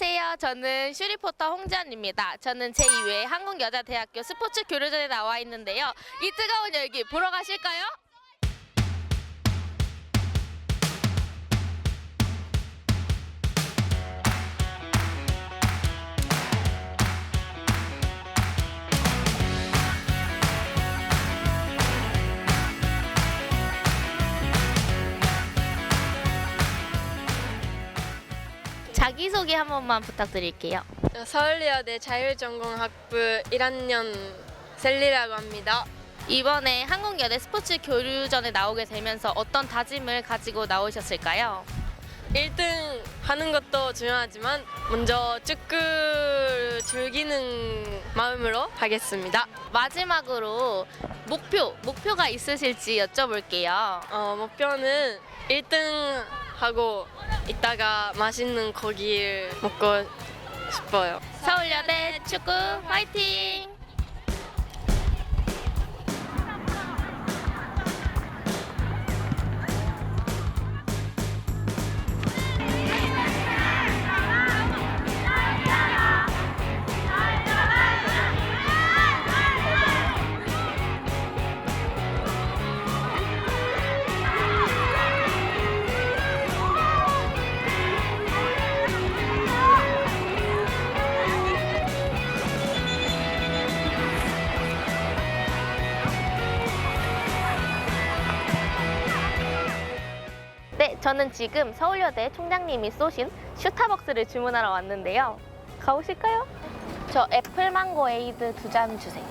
네, 안녕하세요. 저는 슈리포터 홍지연입니다. 저는 제2회 한국여자대학교 스포츠 교류전에 나와 있는데요. 이 뜨거운 열기 보러 가실까요? 자기소개 한 번만 부탁드릴게요. 저 서울여대 자율전공학부 1학년 셀리라고 합니다. 이번에 한국여대 스포츠 교류전에 나오게 되면서 어떤 다짐을 가지고 나오셨을까요? 1등 하는 것도 중요하지만 먼저 축구를 즐기는 마음으로 하겠습니다. 마지막으로 목표, 목표가 있으실지 여쭤볼게요. 어, 목표는 1등 하고 이따가 맛있는 고기를 먹고 싶어요. 서울여대 축구 화이팅! 저는 지금 서울여대 총장님이 쏘신 슈타벅스를 주문하러 왔는데요. 가보실까요? 저 애플망고 에이드 두 잔 주세요.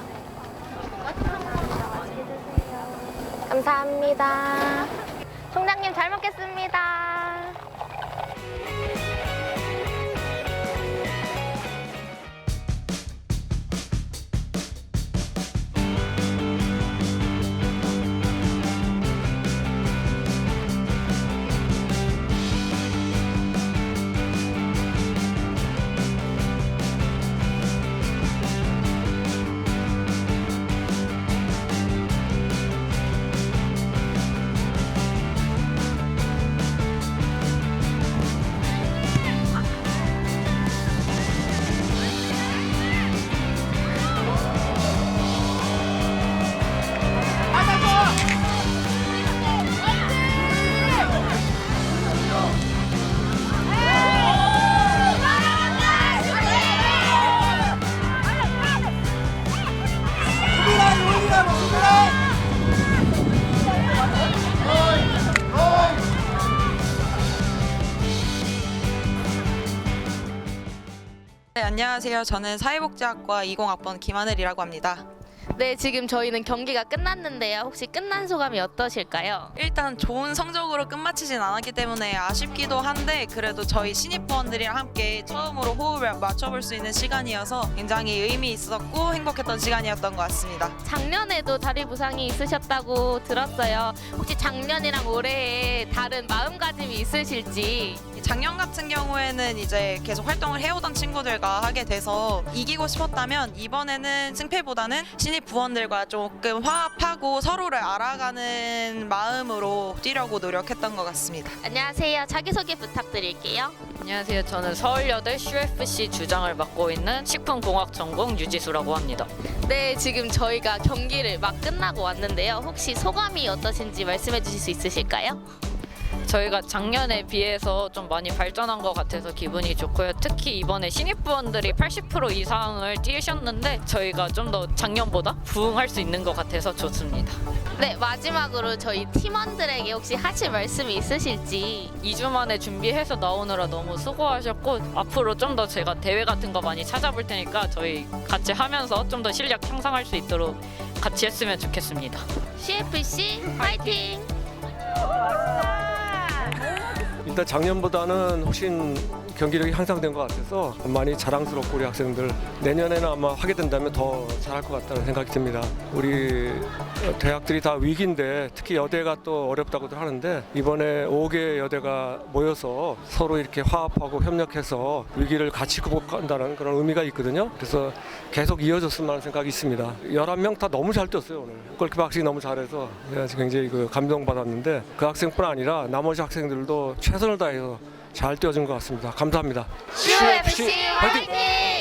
감사합니다. 총장님 잘 먹겠습니다. 안녕하세요. 저는 사회복지학과 20학번 김하늘이라고 합니다. 네, 지금 저희는 경기가 끝났는데요. 혹시 끝난 소감이 어떠실까요? 일단 좋은 성적으로 끝마치진 않았기 때문에 아쉽기도 한데 그래도 저희 신입부원들이랑 함께 처음으로 호흡을 맞춰볼 수 있는 시간이어서 굉장히 의미 있었고 행복했던 시간이었던 것 같습니다. 작년에도 다리 부상이 있으셨다고 들었어요. 혹시 작년이랑 올해에 다른 마음가짐이 있으실지 작년 같은 경우에는 이제 계속 활동을 해오던 친구들과 하게 돼서 이기고 싶었다면 이번에는 승패보다는 신입 부원들과 조금 화합하고 서로를 알아가는 마음으로 뛰려고 노력했던 것 같습니다. 안녕하세요. 자기소개 부탁드릴게요. 안녕하세요. 저는 서울여대 UFC 주장을 맡고 있는 식품공학 전공 유지수라고 합니다. 네, 지금 저희가 경기를 막 끝나고 왔는데요. 혹시 소감이 어떠신지 말씀해 주실 수 있으실까요? 저희가 작년에 비해서 좀 많이 발전한 것 같아서 기분이 좋고요. 특히 이번에 신입부원들이 80% 이상을 뛰셨는데 저희가 좀 더 작년보다 부응할 수 있는 것 같아서 좋습니다. 네, 마지막으로 저희 팀원들에게 혹시 하실 말씀이 있으실지 2주 만에 준비해서 나오느라 너무 수고하셨고 앞으로 좀 더 제가 대회 같은 거 많이 찾아볼 테니까 저희 같이 하면서 좀 더 실력 향상할 수 있도록 같이 했으면 좋겠습니다. CFC 화이팅! 일단 작년보다는 훨씬 경기력이 향상된 것 같아서 많이 자랑스럽고 우리 학생들 내년에는 아마 하게 된다면 더 잘할 것 같다는 생각이 듭니다. 우리 대학들이 다 위기인데 특히 여대가 또 어렵다고들 하는데 이번에 5개 여대가 모여서 서로 이렇게 화합하고 협력해서 위기를 같이 극복한다는 그런 의미가 있거든요. 그래서 계속 이어졌으면 하는 생각이 있습니다. 11명 다 너무 잘 뛰었어요 오늘. 골키퍼 학생이 너무 잘해서 굉장히 그 감동받았는데 그 학생뿐 아니라 나머지 학생들도 최선을 다해서 잘 뛰어준 것 같습니다. 감사합니다. 화이팅! 화이팅!